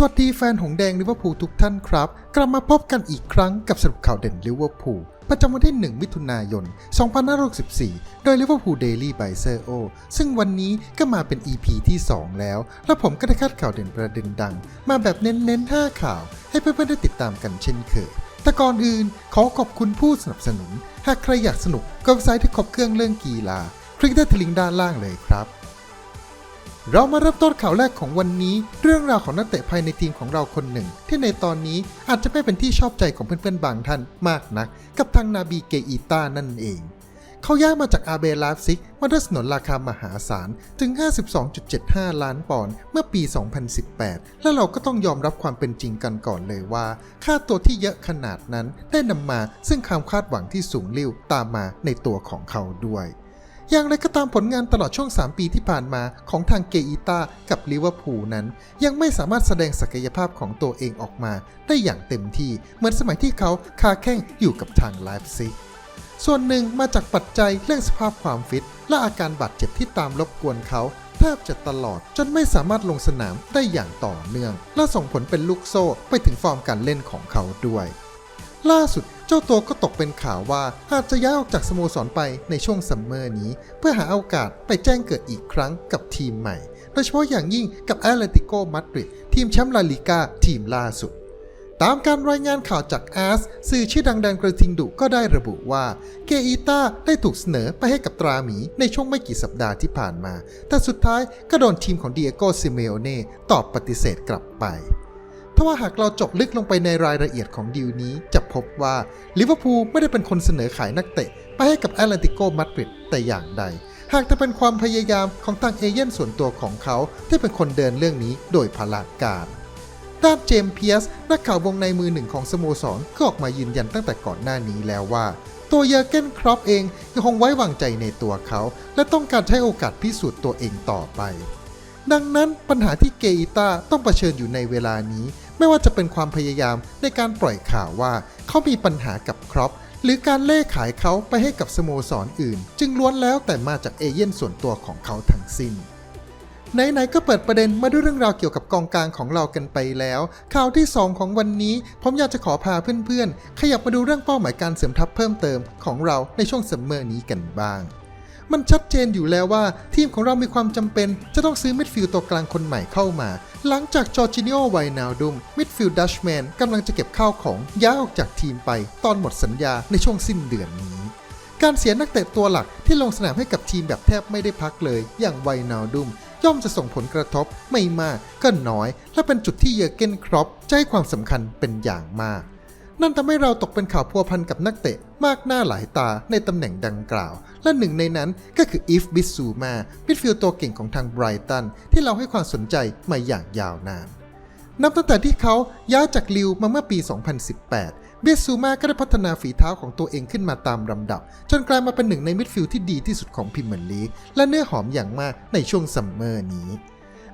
สวัสดีแฟนหงแดงลิเวอร์พูลทุกท่านครับ กลับมาพบกันอีกครั้งกับสรุปข่าวเด่นลิเวอร์พูลประจำวันที่ 1 มิถุนายน 2564 โดยลิเวอร์พูลเดลี่ไบเซอร์โอซึ่งวันนี้ก็มาเป็น EP ที่ 2 แล้ว และผมก็ได้คัดข่าวเด่นประเด็นดัง มาแบบเน้นๆ 5 ข่าว ให้เพื่อนๆ ได้ติดตามกันเช่นเคย แต่ก่อนอื่นขอขอบคุณผู้สนับสนุน หากใครอยากสนุกก็เว็บไซต์ที่ครบเครื่องเรื่องกีฬา คลิกได้ที่ลิงก์ด้านล่างเลยครับ เรามาเริ่มต้นข่าวแรกของวันนี้ เรื่องราวของนักเตะภายในทีมของเราคนหนึ่ง ที่ในตอนนี้อาจจะไม่เป็นที่ชอบใจของเพื่อนๆบางท่านมากนัก กับทางนาบีเกอีตานั่นเอง เขาย้ายมาจากอาเบลาฟซิกมาด้วยสนนราคามหาศาล ถึง 52.75 ล้านปอนด์เมื่อปี 2018 และเราก็ต้องยอมรับความเป็นจริงกันก่อนเลยว่า ค่าตัวที่เยอะขนาดนั้นได้นำมาซึ่งความคาดหวังที่สูงลิ่วตามมาในตัวของเขาด้วย อย่างไรก็ตามผลงานตลอดช่วง 3 ปีที่ผ่านมาของทางเกอีตากับลิเวอร์พูลนั้น ยังไม่สามารถแสดงศักยภาพของตัวเองออกมา ได้อย่างเต็มที่ เหมือนสมัยที่เขาคาแข้งอยู่กับทางไลฟ์ซิกส่วนหนึ่งมาจากปัจจัยเรื่องสภาพความฟิต และอาการบาดเจ็บที่ตามรบกวนเขาแทบจะตลอดจนไม่สามารถลงสนามได้อย่างต่อเนื่อง และส่งผลเป็นลูกโซ่ไปถึงฟอร์มการเล่นของเขาด้วย ล่าสุด เจ้าตัวก็ตกเป็นข่าวว่าอาจจะย้ายออกจากสโมสรไปในช่วงซัมเมอร์นี้ เพื่อหาโอกาสไปแจ้งเกิดอีกครั้งกับทีมใหม่ โดยเฉพาะอย่างยิ่งกับแอตเลติโกมาดริดทีมแชมป์ลาลิกาทีมล่าสุดตามการรายงานข่าวจากอาร์สสื่อชื่อดังแดนกระทิงดุก็ได้ระบุว่า เกอีตาได้ถูกเสนอไปให้กับตราหมีในช่วงไม่กี่สัปดาห์ที่ผ่านมา แต่สุดท้ายก็โดนทีมของเดียโกซิเมโอเน่ตอบปฏิเสธกลับไป ถ้าว่าหากเราจบลึกลงไปในรายละเอียดของดีลนี้ จะพบว่าลิเวอร์พูลไม่ได้เป็นคนเสนอขายนักเตะ ไปให้กับแอตเลติโกมาดริดแต่อย่างใด หากจะเป็นความพยายามของทางเอเย่นส่วนตัวของเขาที่เป็นคนเดินเรื่องนี้โดยพลาการด้านเจมส์เพียสนักข่าววงในมือหนึ่งของสโมสรก็ออกมายืนยันตั้งแต่ก่อนหน้านี้แล้วว่า ตัวเยอร์เกนครอปเองยังคงไว้วางใจในตัวเขา และต้องการใช้โอกาสพิสูจน์ตัวเองต่อไป ดังนั้นปัญหาที่เกอิต้าต้องเผชิญอยู่ในเวลานี้ ไม่ว่าจะเป็นความพยายามในการปล่อยข่าวว่าเขามีปัญหากับครอปหรือการเล่ขายเขาไปให้กับสโมสรออื่น จึงล้วนแล้วแต่มาจากเอเย่นส่วนตัวของเขาทั้งสิ้นไหนๆก็เปิดประเด็นมาด้วยเรื่องราวเกี่ยวกับกองกลางของเรากันไปแล้ว ข่าวที่ 2 ของวันนี้ ผมอยากจะขอพาเพื่อนๆ ขยับมาดูเรื่องเป้าหมายการเสริมทัพเพิ่มเติมของเราในช่วงซัมเมอร์นี้กันบ้าง มันชัดเจนอยู่แล้วว่าทีมของเรามีความจำเป็นจะต้องซื้อมิดฟิลด์ตัวกลางคนใหม่เข้ามา หลังจากจอร์จิเนโอไวนาลดุมมิดฟิลด์ดัชแมนกำลังจะเก็บข้าวของย้ายออกจากทีมไป ตอนหมดสัญญาในช่วงสิ้นเดือนนี้ การเสียนักเตะตัวหลักที่ลงสนามให้กับทีมแบบแทบไม่ได้พักเลย อย่างไวนาลดุมย่อมจะส่งผลกระทบไม่มากก็น้อย และเป็นจุดที่เยอเกนครอปจะให้ความสำคัญเป็นอย่างมาก นั่นทำให้เราตกเป็นข่าวพัวพันกับนักเตะมากหน้าหลายตาในตำแหน่งดังกล่าว และหนึ่งในนั้นก็คืออีฟบิสซูมามิดฟิลด์ตัวเก่งของทางไบรตันที่เราให้ความสนใจมาอย่างยาวนาน นับตั้งแต่ที่เขาย้ายจากลิวมาเมื่อปี 2018เบสซูมาก็ได้พัฒนาฝีเท้าของตัวเองขึ้นมาตามลำดับ จนกลายมาเป็นหนึ่งในมิดฟิลด์ที่ดีที่สุดของพรีเมียร์ลีกและเนื้อหอมอย่างมากในช่วงซัมเมอร์นี้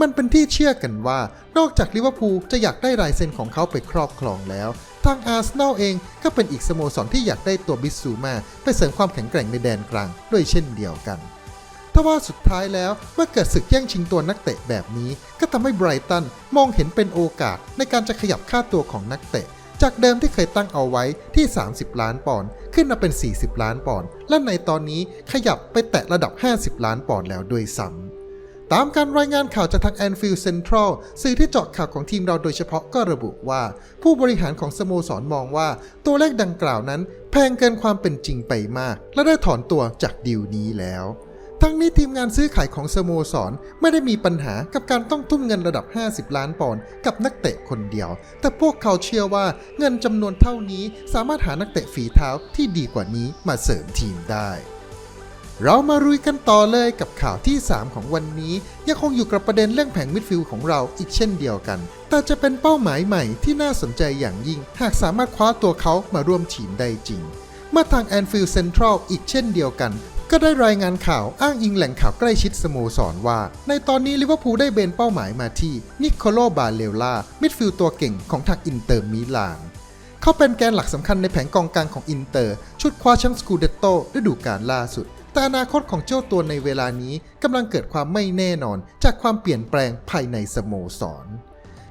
มันเป็นที่เชื่อกันว่า นอกจากลิเวอร์พูลจะอยากได้ลายเซ็นของเขาไปครอบครองแล้ว ทางอาร์เซนอลเองก็เป็นอีกสโมสรที่อยากได้ตัวบิสซูมาไปเสริมความแข็งแกร่งในแดนกลางด้วยเช่นเดียวกันทว่าสุดท้ายแล้วเมื่อเกิดศึกแย่งชิงตัวนักเตะแบบนี้ ก็ทำให้ไบรตันมองเห็นเป็นโอกาสในการจะขยับค่าตัวของนักเตะ จากเดิมที่เคยตั้งเอาไว้ที่ 30 ล้านปอนด์ขึ้นมาเป็น 40 ล้านปอนด์และในตอนนี้ขยับไปแตะระดับ 50 ล้านปอนด์แล้วด้วยซ้ำ ตามการรายงานข่าวจากทาง Anfield Central สื่อที่เจาะข่าวของทีมเราโดยเฉพาะก็ระบุว่า ผู้บริหารของสโมสรมองว่า ตัวเลขดังกล่าวนั้น แพงเกินความเป็นจริงไปมาก และได้ถอนตัวจากดีลนี้แล้ว ทั้งนี้ทีมงานซื้อขายของสโมสรไม่ได้มีปัญหากับการต้องทุ่มเงินระดับ 50 ล้านปอนด์กับนักเตะคนเดียว แต่พวกเขาเชื่อว่าเงินจำนวนเท่านี้สามารถหานักเตะฝีเท้าที่ดีกว่านี้มาเสริมทีมได้ เรามารุยกันต่อเลยกับข่าวที่ 3 ของวันนี้ ยังคงอยู่กับประเด็นเรื่องแผงมิดฟิลด์ของเราอีกเช่นเดียวกัน แต่จะเป็นเป้าหมายใหม่ที่น่าสนใจอย่างยิ่ง หากสามารถคว้าตัวเขามาร่วมทีมได้จริงเมื่อทาง Anfield Central อีกเช่นเดียวกัน ก็ได้รายงานข่าวอ้างอิงแหล่งข่าวใกล้ชิดสโมสรว่า ในตอนนี้ลิเวอร์พูลได้เบนเป้าหมายมาที่นิโคโลบาเลล่ามิดฟิลด์ตัวเก่งของทางอินเตอร์มิลานเขาเป็นแกนหลักสำคัญในแผงกองกลางของอินเตอร์ชุดคว้าแชมป์สกูเดตโตฤดูกาลล่าสุด แต่อนาคตของเจ้าตัวในเวลานี้กำลังเกิดความไม่แน่นอนจากความเปลี่ยนแปลงภายในสโมสร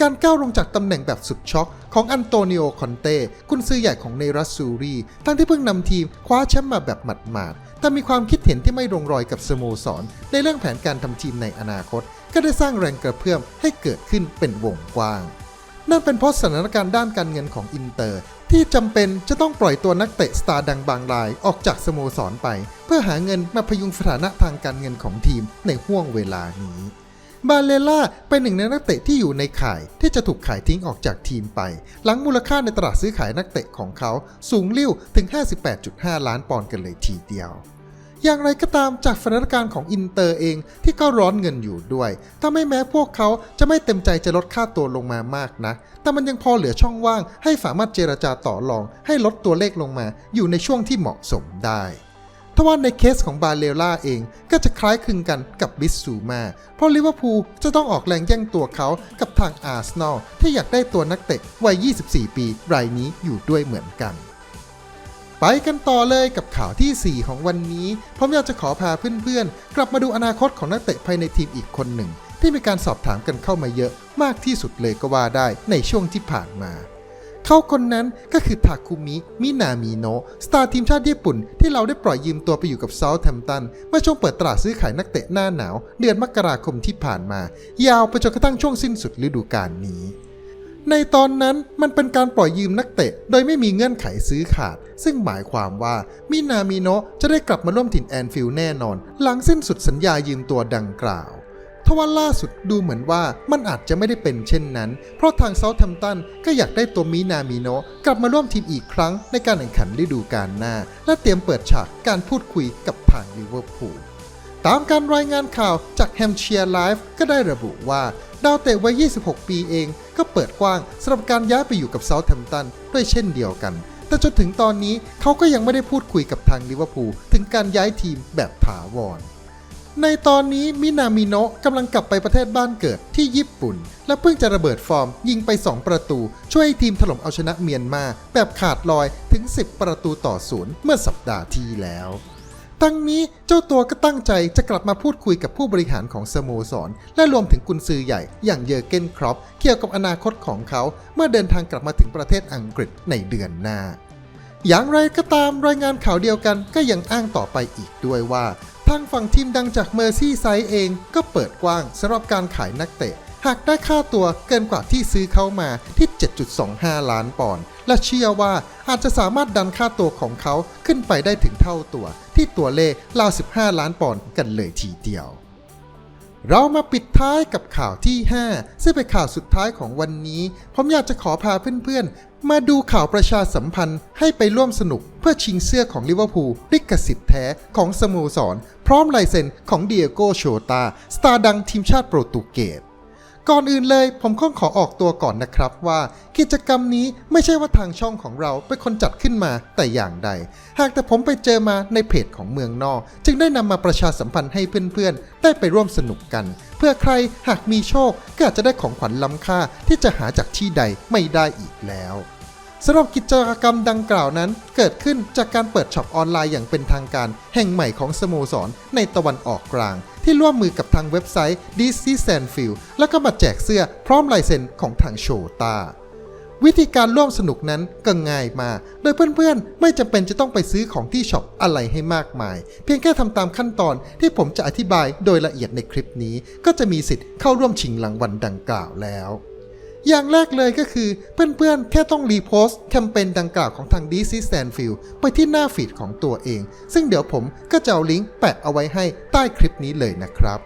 การก้าวลงจากตำแหน่งแบบสุดช็อกของอันโตนิโอคอนเต้กุนซือใหญ่ของเนรัสซูรีทั้งที่เพิ่งนำทีมคว้าแชมป์มาแบบหมาดๆแต่มีความคิดเห็นที่ไม่ลงรอยกับสโมสร ในเรื่องแผนการทำทีมในอนาคต ก็ได้สร้างแรงกระเพื่อมให้เกิดขึ้นเป็นวงกว้างนั่นเป็นเพราะสถานการณ์ด้านการเงินของอินเตอร์ ที่จำเป็นจะต้องปล่อยตัวนักเตะสตาร์ดังบางรายออกจากสโมสรไป เพื่อหาเงินมาพยุงสถานะทางการเงินของทีมในห่วงเวลานี้บาเลล่าเป็นหนึ่งในนักเตะที่อยู่ในข่ายที่จะถูกขายทิ้งออกจากทีมไป หลังมูลค่าในตลาดซื้อขายนักเตะของเขาสูงลิ่วถึง 58.5 ล้านปอนด์กันเลยทีเดียว อย่างไรก็ตามจากสถานการณ์ของอินเตอร์เองที่ก็ร้อนเงินอยู่ด้วยทำให้แม้พวกเขาจะไม่เต็มใจจะลดค่าตัวลงมามากนะ แต่มันยังพอเหลือช่องว่าง ให้สามารถเจรจาต่อรอง ให้ลดตัวเลขลงมา อยู่ในช่วงที่เหมาะสมได้ทว่าในเคสของบาเลล่าเองก็จะคล้ายคลึงกันกับบิสซูมา เพราะลิเวอร์พูลจะต้องออกแรงแย่งตัวเขากับทางอาร์เซนอลที่อยากได้ตัวนักเตะวัย 24 ปีรายนี้อยู่ด้วยเหมือนกัน ไปกันต่อเลยกับข่าวที่ 4 ของวันนี้ผมอยากจะขอพาเพื่อนๆ กลับมาดูอนาคตของนักเตะภายในทีมอีกคนหนึ่ง ที่มีการสอบถามกันเข้ามาเยอะมากที่สุดเลยก็ว่าได้ในช่วงที่ผ่านมา เขาคนนั้นก็คือทาคุมิ มินามิโนะสตาร์ทีมชาติญี่ปุ่น ที่เราได้ปล่อยยืมตัวไปอยู่กับเซาท์แฮมป์ตันเมื่อช่วงเปิดตลาดซื้อขายนักเตะหน้าหนาว เดือนมกราคมที่ผ่านมา ยาวไปจนกระทั่งช่วงสิ้นสุดฤดูกาลนี้ ในตอนนั้นมันเป็นการปล่อยยืมนักเตะ โดยไม่มีเงื่อนไขซื้อขาด ซึ่งหมายความว่ามินามิโนะจะได้กลับมาร่วมถิ่นแอนฟิลแน่นอน หลังสิ้นสุดสัญญายืมตัวดังกล่าวทว่าล่าสุดดูเหมือนว่ามันอาจจะไม่ได้เป็นเช่นนั้น เพราะทางเซาท์แฮมป์ตันก็อยากได้ตัวมินามิโนะกลับมาร่วมทีมอีกครั้งในการแข่งขันฤดูกาลหน้า และเตรียมเปิดฉากการพูดคุยกับทางลิเวอร์พูลตามการรายงานข่าวจากแฮมเชียร์ไลฟ์ก็ได้ระบุว่า ดาวเตะวัย 26 ปีเองก็เปิดกว้างสำหรับการย้ายไปอยู่กับเซาท์แฮมป์ตันด้วยเช่นเดียวกัน แต่จนถึงตอนนี้เขาก็ยังไม่ได้พูดคุยกับทางลิเวอร์พูลถึงการย้ายทีมแบบถาวร ในตอนนี้มินามิโนะกำลังกลับไปประเทศบ้านเกิดที่ญี่ปุ่น และเพิ่งจะระเบิดฟอร์ม ยิงไป 2 ประตู ช่วยให้ทีมถล่มเอาชนะเมียนมาแบบขาดลอยถึง 10 ประตูต่อศูนย์เมื่อสัปดาห์ที่แล้ว ทั้งนี้เจ้าตัวก็ตั้งใจจะกลับมาพูดคุยกับผู้บริหารของสโมสร และรวมถึงกุนซือใหญ่อย่างเยอร์เกนครอปเกี่ยวกับอนาคตของเขา เมื่อเดินทางกลับมาถึงประเทศอังกฤษในเดือนหน้า อย่างไรก็ตามรายงานข่าวเดียวกันก็ยังอ้างต่อไปอีกด้วยว่า ทางฝั่งทีมดังจากเมอร์ซี่ไซด์เองก็เปิดกว้างสำหรับการขายนักเตะ หากได้ค่าตัวเกินกว่าที่ซื้อเข้ามาที่ 7.25 ล้านปอนด์และเชื่อว่าอาจจะสามารถดันค่าตัวของเขาขึ้นไปได้ถึงเท่าตัว ที่ตัวเลขราว 15 ล้านปอนด์กันเลยทีเดียว เรามาปิดท้ายกับข่าวที่ 5 ซึ่งเป็นข่าวสุดท้ายของวันนี้ ผมอยากจะขอพาเพื่อนๆ มาดูข่าวประชาสัมพันธ์ให้ไปร่วมสนุกเพื่อชิงเสื้อของลิเวอร์พูลลิขสิทธิ์แท้ของสโมสร พร้อมลายเซ็นของเดียโกโชตา สตาร์ดังทีมชาติโปรตุเกส ก่อนอื่นเลยผมข้องขอออกตัวก่อนนะครับว่า กิจกรรมนี้ไม่ใช่ว่าทางช่องของเราเป็นคนจัดขึ้นมาแต่อย่างใด หากแต่ผมไปเจอมาในเพจของเมืองนอก จึงได้นำมาประชาสัมพันธ์ให้เพื่อนๆ ได้ไปร่วมสนุกกัน เพื่อใครหากมีโชคก็อาจจะได้ของขวัญล้ำค่าที่จะหาจากที่ใดไม่ได้อีกแล้ว สำหรับกิจกรรมดังกล่าวนั้น เกิดขึ้นจากการเปิดช็อปออนไลน์อย่างเป็นทางการ แห่งใหม่ของสโมสรในตะวันออกกลาง ที่ร่วมมือกับทางเว็บไซต์ DC Sandfield แล้วก็มาแจกเสื้อพร้อมลายเซ็นของทางโชตาวิธีการร่วมสนุกนั้นก็ง่ายมา โดยเพื่อนๆ ไม่จำเป็นจะต้องไปซื้อของที่ช็อปอะไรให้มากมาย เพียงแค่ทำตามขั้นตอนที่ผมจะอธิบายโดยละเอียดในคลิปนี้ ก็จะมีสิทธิ์เข้าร่วมชิงรางวัลดังกล่าวแล้ว อย่างแรกเลยก็คือเพื่อนๆ แค่ต้องรีโพสต์แคมเปญดังกล่าวของทาง DC Stanfield ไปที่หน้าฟีดของตัวเอง ซึ่งเดี๋ยวผมก็จะเอาลิงก์แปะเอาไว้ให้ใต้คลิปนี้เลยนะครับ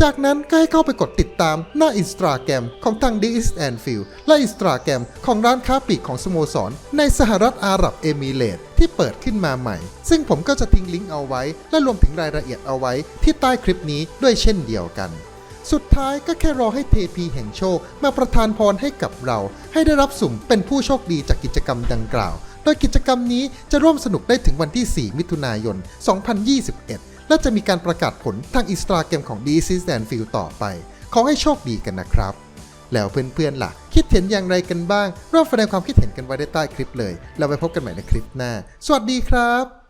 จากนั้นก็ให้เข้าไปกดติดตามหน้าอินสตาแกรมของทาง d s a n f i e l d และอินสตาแกรมของร้านค้าปลีกของสโมสร ในสหรัฐอาหรับเอมิเรตส์ที่เปิดขึ้นมาใหม่ ซึ่งผมก็จะทิ้งลิงก์เอาไว้ และรวมถึงรายละเอียดเอาไว้ที่ใต้คลิปนี้ด้วยเช่นเดียวกัน สุดท้ายก็แค่รอให้เทพีแห่งโชค มาประทานพรให้กับเรา ให้ได้รับสุ่มเป็นผู้โชคดีจากกิจกรรมดังกล่าว โดยกิจกรรมนี้จะร่วมสนุกได้ถึงวันที่ 4 มิถุนายน 2021 และจะมีการประกาศผลทางอินสตาแกรมของ DC s a n f i e l d ต่อไป ขอให้โชคดีกันนะครับ แล้วเพื่อนๆล่ะ คิดเห็นอย่างไรกันบ้างร่วมแสดงความคิดเห็นกันไว้ได้ใต้คลิปเลย เราไปพบกันใหม่ในคลิปหน้า สวัสดีครับ